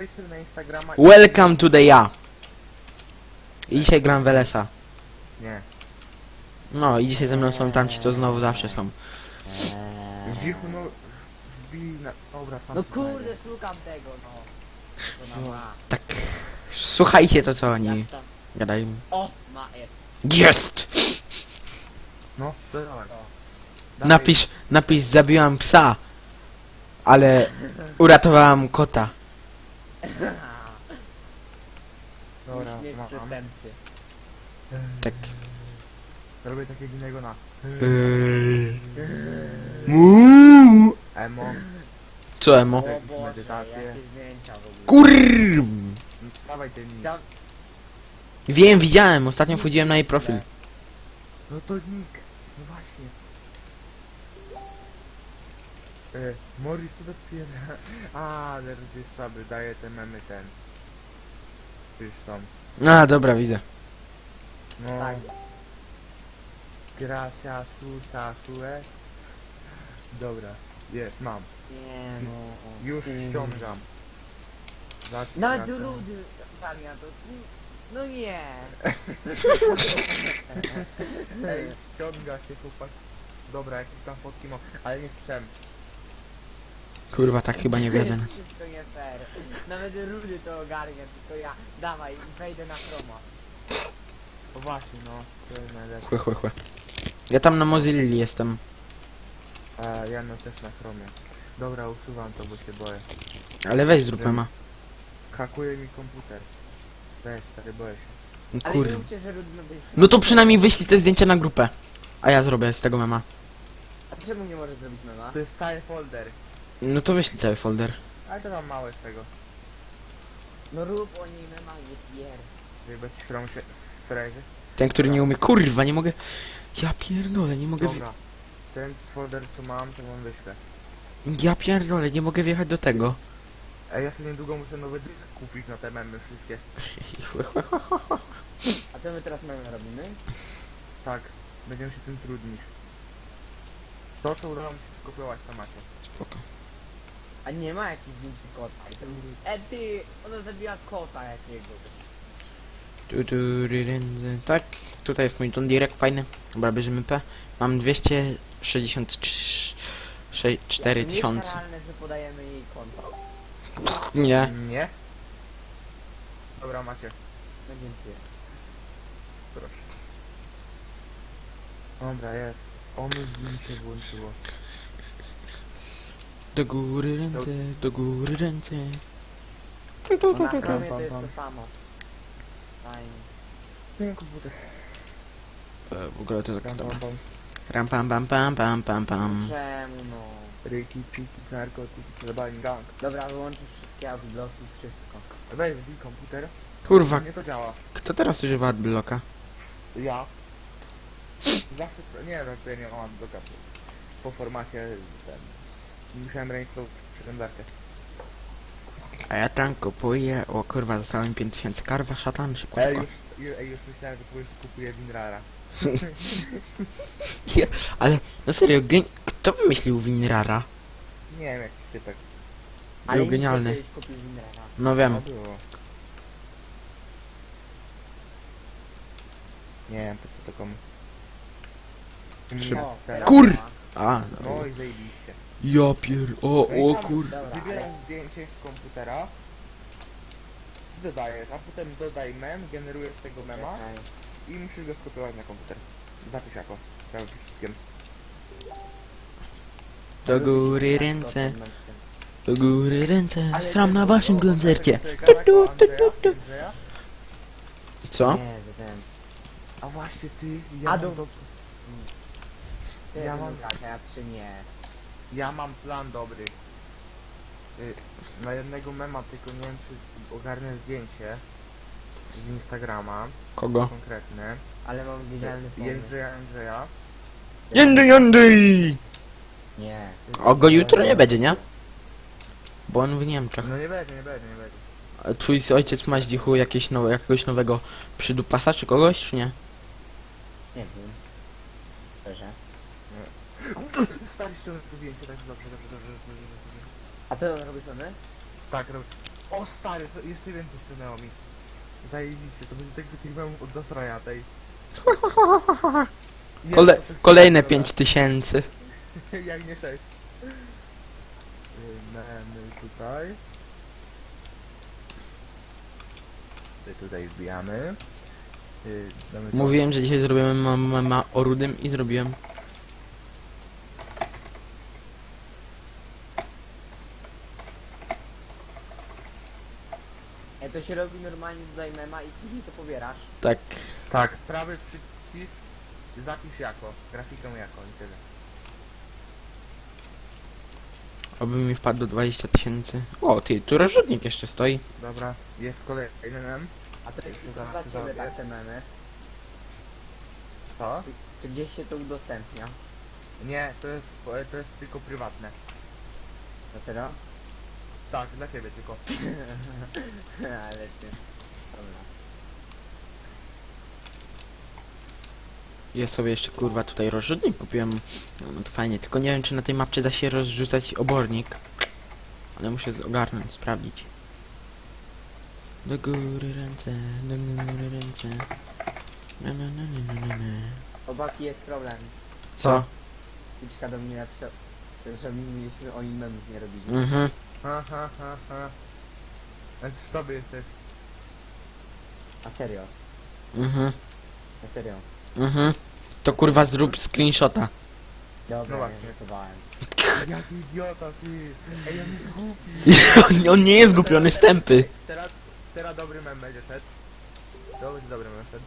Wejdź na Instagrama i... Welcome to the ja. I dzisiaj gram w LS-a. Nie. No i dzisiaj ze mną są tamci, co znowu zawsze są. Zdzichu, no... Wbij na... Dobra, sam No kurde, szukam tego, no. To ma. Tak. Słuchajcie to, co oni Jak tam? gadają. O, ma jest. Jest! No, to dawaj. Dawaj. Napisz, napisz, zabiłam psa. Ale uratowałam kota. Dobra, Śmiech mam. przestępcy. Tak. Robię takiego innego na... Eee. Emo. Co emo? O Jakieś Boże, medytacje. jakie zdjęcia w ogóle. Kurr. No, Dawaj ten nick. Wiem, widziałem. Ostatnio wchodziłem na jej profil. No to nick. No właśnie. E, Morris co dopiero... A, ale jest słaby, daje te memy ten. Już są. A, dobra, widzę. No. Tak. Gracia, susa, sue. Dobra, jest, mam. Nie no. Już Mm. ściągam. Zacznij Nawet na to. rudy wariant. No nie. Ej, ściąga się chłopak. Dobra, jakieś tam fotki mam, ale nie chcę. Kurwa, tak chyba nie wiadę. Wszystko nie fair. Nawet rudy to ogarnia, tylko ja. Dawaj, wejdę na chroma. O właśnie, no, to jest najlepsze. Chłe, chłe, chłe. Ja tam na Mozilli jestem. A ja no też na chromie. Dobra, usuwam to, bo się boję. Ale weź zrób mema. Hakuje mi komputer. Weź, stary, boję się. Ale Kurwa. nie mówcie, że rudy ma być. No to przynajmniej wyślij te zdjęcia na grupę. A ja zrobię z tego mema. A czemu nie możesz zrobić mema? To jest cały folder. No to wyślij cały folder. Ale to mam małe z tego. No rób o niej mema, nie pier. Bez chrom się frajerzy. Ten, który nie umie. Kurwa, nie mogę. Ja pierdolę, nie mogę. Dobra. Ten folder co mam, to wam wyślę. Wje... Ja pierdolę, nie mogę wjechać do tego. Ej, ja sobie niedługo muszę nowy dysk kupić na te memy wszystkie. A co my teraz memy robimy? Tak, będziemy się tym trudnić. To co udało mi się skopiować to macie. Spoko. A nie ma jakichś zdjęć kota. I to mówi, e ty, ona zabiła kota jakiegoś. Tu, tu, ry, ry, ry. Tak, tutaj jest mój John Direct, fajny. Dobra, bierzemy P. Mam 264 tysiące. Niekaralne, że podajemy jej konto. Nie. Nie? Dobra, macie. No dziękuję. Proszę. Dobra, jest. Ono z nim się włączyło. Do góry ręce, do góry ręce. No na chromie pam, to jest to samo. Fajnie. Ten komputer. E, W ogóle to dobra. pam, pam. Ram pam pam pam pam pam pam. Czemu no? Ryki, piki, narkotyki, przebani gang. Dobra, wyłączysz wszystkie adblocki, wszystko. Weź wbij komputer. Kurwa, Nie to działa. kto teraz używa adblocka? Ja. Zawsze, nie to ja nie mam po, po formacie ten. Musiałem reinstalować przeglądarkę. A ja tam kupuję, o kurwa, zostało mi 5000 karwa, szatan, szybko, Ej, szybko. już, ej, już myślałem, że powiesz, że kupuję Winrara. Ale, no serio, gen... kto wymyślił Winrara? Nie wiem, jakiś typek. Był genialny. kupił Winrara. No No wiem. było. Nie wiem, po co to komu. Czy- Nie, O, serio. Kur- A, no. No i zajebiście. Ja pier... O, No i o tam kur... Ale- zdjęcie z komputera. Dodajesz, a potem dodaj mem, generujesz tego mema i musisz go skopiować na komputer. Zapisz jako. Prawym przyciskiem. Do góry ręce, do góry ręce, ten- na waszym koncercie. tego człowieka, jako Andrzeja, Andrzeja. Co? Nie. A właśnie ty, ja A mam, do- Ja mam- mam a ja czy nie. Ja mam plan dobry. Y, na jednego mema, tylko nie wiem czy ogarnę zdjęcie z Instagrama, Kogo? konkretne. Ale mam genialny pomysł. Jędrzeja Andrzeja. Jędy, jędy! Nie. O, go jutro nie będzie, nie? Bo on w Niemczech. No nie będzie, nie będzie, nie będzie. A twój ojciec ma zdzichu jakieś nowe, jakiegoś nowego przydupasa czy kogoś, czy nie? Nie wiem. Szczerze. To zdjęcie, tak dobrze, dobrze, dobrze, dobrze, dobrze. A co robisz one? Tak, robię. O stary, to jeszcze więcej stanęło mi. Zajebiście, to będzie tak tych memów od zasraja tej. Nie, Kole to- kolejne dobra. 5000. Jak nie sześć. Memy tutaj. Ty tutaj wbijamy. Y, damy to. Mówiłem, że dzisiaj zrobimy ma, ma, ma o rudym i zrobiłem. E, to się robi normalnie tutaj mema i później to pobierasz. Tak. Tak, prawy przycisk, zapisz jako, grafikę jako i tyle. Oby mi wpadło 20 tysięcy. O, ty, tu rozrzutnik jeszcze stoi. Dobra, jest kolejny mem. A to jest zaraz dla ciebie zrobię. tak te memy. Co? Czy gdzieś się to udostępnia? Nie, to jest, to jest tylko prywatne. Na serio? Tak, dla ciebie tylko. Ale ty. Dobra. Ja sobie jeszcze kurwa tutaj rozrzutnik kupiłem. No to fajnie, tylko nie wiem czy na tej mapce da się rozrzucać obornik. Ale muszę z- ogarnąć, sprawdzić. Do góry ręce, do góry ręce. Na, na, na, na, na, na, na. Chłopaki, jest problem. Co? Liczka do mnie napisał, że my mieliśmy o nim memów nie robić. Mhm. Ha, ha, ha, ha. Ale ty sobie jesteś. A serio? Mhm. Na serio? Mhm. To kurwa zrób screenshota. Dobra, No no właśnie. ja żartowałem. Jaki idiota, ty. Ej, on jest głupi. On nie jest głupiony stępy. Teraz, teraz dobry mem będzie szedł. To będzie dobry mem szedł.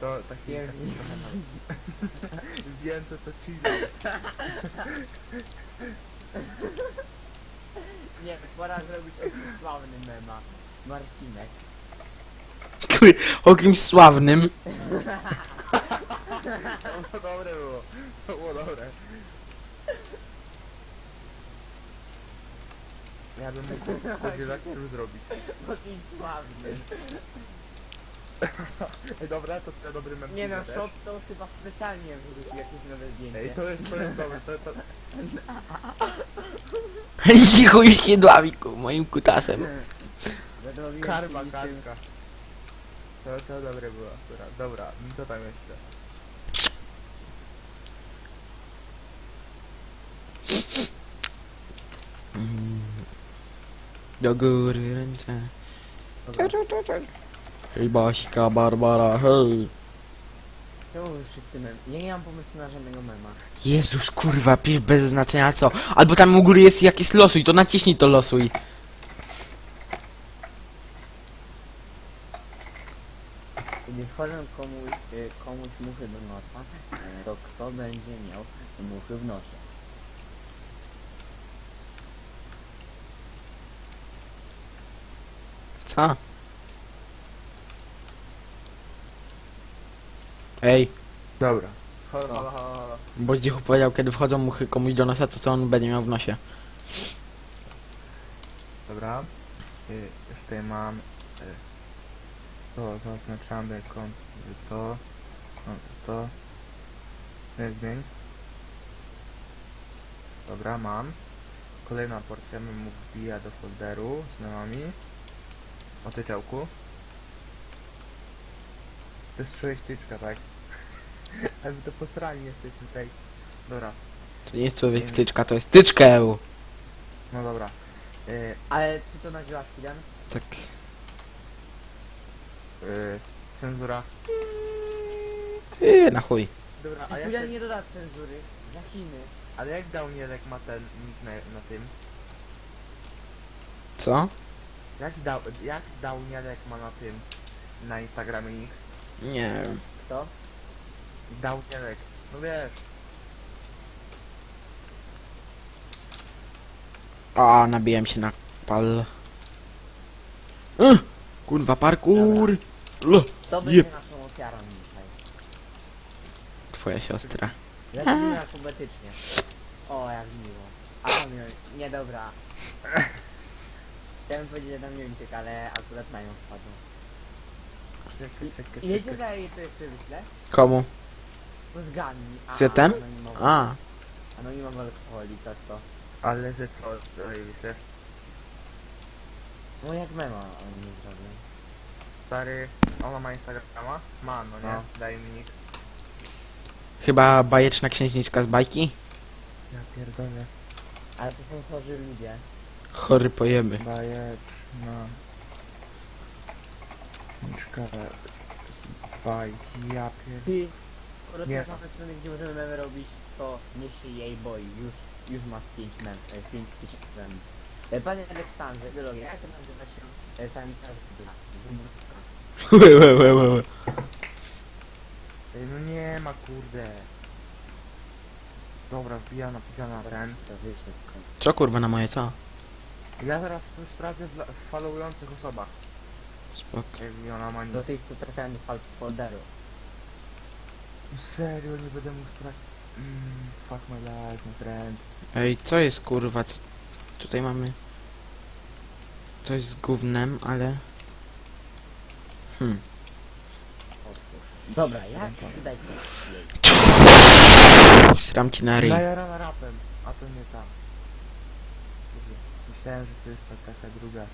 To taki... Tam. Wiem co to chill. Nie, pora zrobić o kim sławny mema. Marcinek. O kimś sławnym. To dobre było. To było dobre. Ja bym mógł kozielakiem zrobić. O kim sławny. Dobra, to to dobry mem Nie no, też. shot to chyba specjalnie wrzucił jakieś nowe zdjęcie. Ej, to jest, to jest dobre, to, to... I chuj się dławi ku moim kutasem. Zadrobiłem Karma, się niczym- kartka. To, to dobre było akurat. Dobra, no co tam jeszcze? Do góry ręce. Dobra. Hej Baśka, Barbara, hej. Czemu wy wszyscy mem? Ja nie mam pomysłu na żadnego mema. Jezus kurwa, pisz bez znaczenia co. Albo tam u góry jest jakieś losuj, to naciśnij to losuj. Kiedy wchodzą komuś, y, komuś muchy do nosa, y, to kto będzie miał muchy w nosie? Co? Ej, Dobra. Halo, halo, halo, halo. bo Zdzichu powiedział, kiedy wchodzą muchy komuś do nosa, to co on będzie miał w nosie. Dobra. Y, już tutaj mam... Y, to zaznaczamy kąt, y, to... Kąt, to... Nie zmień. Dobra, mam. Kolejna porcja memów wbija do folderu z memami. O ty działku. To jest człowiecztyczka, tak? Ale wy to posrani jesteśmy tutaj. Dobra, To nie jest człowiek tyczka, to jest tyczkę. no dobra. Y, Ale ty to nagrywasz, Kilian? Tak. y, cenzura. Yy, na chuj. Dobra, a jak, Kilian nie doda cenzury. Za Chiny. ale jak Downielek ma ten nick na, na tym? Co? Jak, dał, jak Downielek ma na tym? Na Instagramie nick? Nie wiem. Kto? Downielek. No wiesz. A, nabiłem się na pal. Uh, kurwa, parkour. L, Kto będzie Jep. naszą ofiarą dzisiaj? Twoja siostra. Zacznijmy alfabetycznie. O, jak miło. A nie, nie dobra. Chciałem powiedzieć na Niemczyk, ale akurat na nią wpadło. Czekaj, czekaj, I wiecie czekaj. za jej to jeszcze wyślę? Komu? No zgadnij. A, Zetem? anonimowo. A, Anonimowy alkoholik, to co? Ale że co? Wiesz? No jak mema on nie zrobił. Stary, ona ma Instagrama? Ma, no nie? No. Daj mi nick. Chyba bajeczna księżniczka z bajki? Ja pierdolę. Ale to są chorzy ludzie. Chory pojeby. Bajeczna. Mieszka. Baj, ja pier... Ty, skoro Nie. to same strony, gdzie możemy memy robić, to niech się jej boi. Już, już ma z 5 mem, 5 tysięcy mem. E, Panie Aleksandrze, biologia, jak to nazywa się e, samica dla zumrówka? Łe, łe, łe, łe, łe. Ej, no nie ma, kurde. Dobra, wbijana, wbijana ten. To wyślę w końcu. Co kurwa na moje co? Ja zaraz tu sprawdzę w, w followujących osobach. Spoko. Jak ona ma Do tych, co trafiają do fal- folderu. Serio, nie będę mógł sprawdzić. Mm, fuck my life, my friend. Ej, co jest kurwa? C- Tutaj mamy... Coś z gównem, ale... Hmm. Dobra, jak jej? Sram ci na ryj. Najarana rapem, a to nie ta. Myślałem, że to jest ta, taka druga.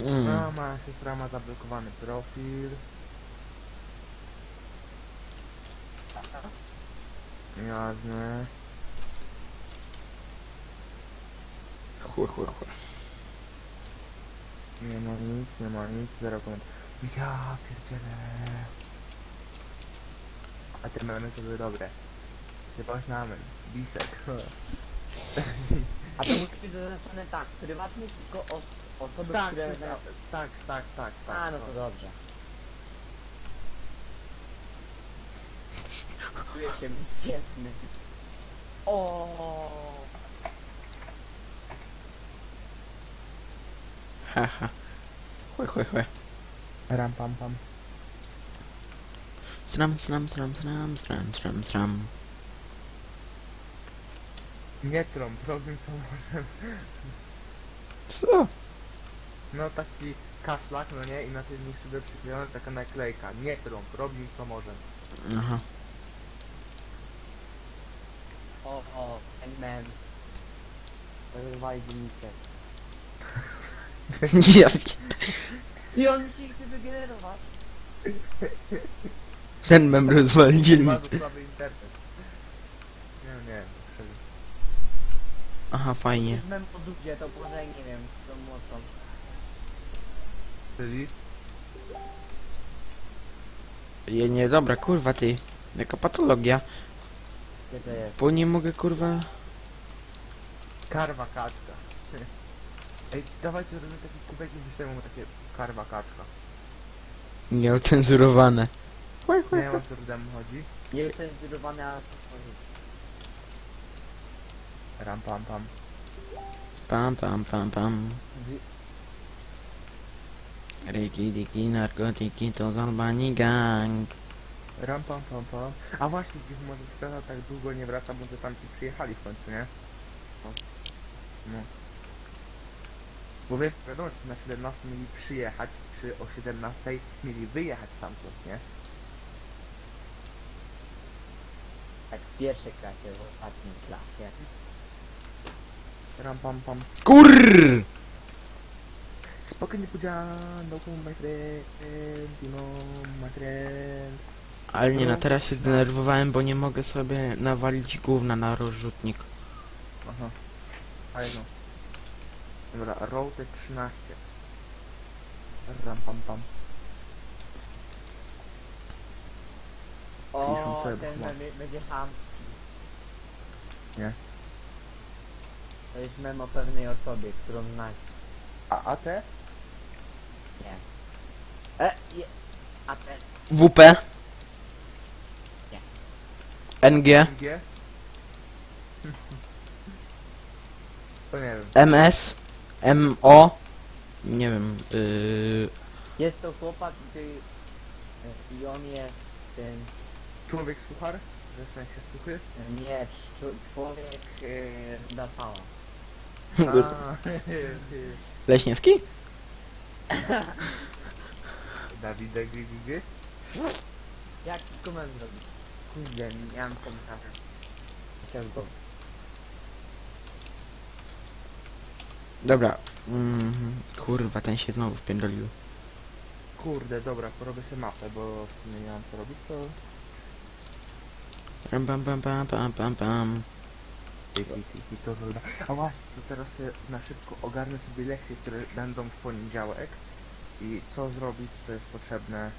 Mm. No, ma siostra ma zablokowany profil. Jasne. Chłe, chłe, chłe. Nie ma nic, nie ma nic, zero koment. Ja pierdzielę. A te memy to były dobre. Chybaś na amen. Bisek. A to musi być zaznaczone tak, prywatnie tylko os osoby, tak, które... tak, tak, tak, tak, tak. A, no to dobrze. Czuję się bezpieczny. O. Haha. Chłe, chłe, chłe. Ram pam pam. Sram, sram, sram, sram, sram, sram, sram. Nie trąb, robimy co możemy. Co? No taki kaszlak, no nie? I na tej niższy przyklejona taka naklejka. Nie trąb, robimy co możemy. Aha. O, o, ten mem. Rozwali dzienniczę. ja pi- I on się chce wygenerować. Ten mem rozwali dzielnicę. Bardzo słaby internet. Nie, nie, serio. Aha, fajnie. jest mem o dudzie, to może nie wiem, z tą mocą. Czyli? Je, nie, dobra, kurwa ty. Jaka patologia. Gdzie to jest? Bo nie mogę, kurwa... Karwa kaczka. Ej, dawajcie robimy taki kubek i wyślemy takie karwa kaczka. Nieocenzurowane. Chłe, Nie wiem o co tam chodzi. Chodzi. Ram pam pam. Pam, pam, pam, pam. Ryki, diki, narkotyki to z Albanii gang. Ram pam pam pam. A właśnie, gdzieś może strata tak długo nie wraca, bo to tam ci przyjechali w końcu, nie? No. no. Bo wiesz, wiadomo, czy na 17 mieli przyjechać, czy o 17 mieli wyjechać stamtąd, nie? Tak w pierwszej klasie, w ostatniej klasie. Ram pam pam. Kurr! Pudzian, no my friend, know, my friend. Ale nie, no teraz się zdenerwowałem, bo nie mogę sobie nawalić gówna na rozrzutnik. Aha. Fajno. Dobra, Route 13. Ram pam pam. O, Piszą sobie, ten bo- mem będzie chamski. Nie. To jest mem o pewnej osobie, którą znasz. A, a te? Nie. E, je, a ten. WP? Nie. NG? G? To nie wiem. MS? MO? Nie wiem. Yy... Jest to chłopak, gdy... I on jest tym... Człowiek suchar? Że w sensie suchy? Nie, czu- człowiek yy, Dafała. A, Leśniewski? Dawida Gigi? Jak tylko mem zrobić? Kurde, nie mam komisarza. Chciałem go... Dobra. Mm, kurwa, ten się znowu wpierdolił. Kurde, dobra, porobię sobie mapę, bo w sumie nie mam co robić, to... Ram, pam, pam, pam, pam, pam, pam. I, to zrobię. A właśnie, to teraz sobie na szybko ogarnę sobie lekcje, które będą w poniedziałek. I co zrobić, to jest potrzebne.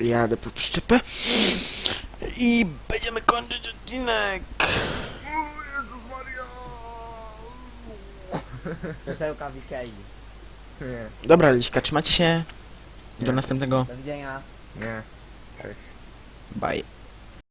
Jadę po przyczepę. I będziemy kończyć odcinek. O Jezus Maria! Krzesełka w Ikei. Nie, Dobra, Liśka, trzymajcie się. Do Nie. następnego. Do widzenia. nie. Cześć. Bye.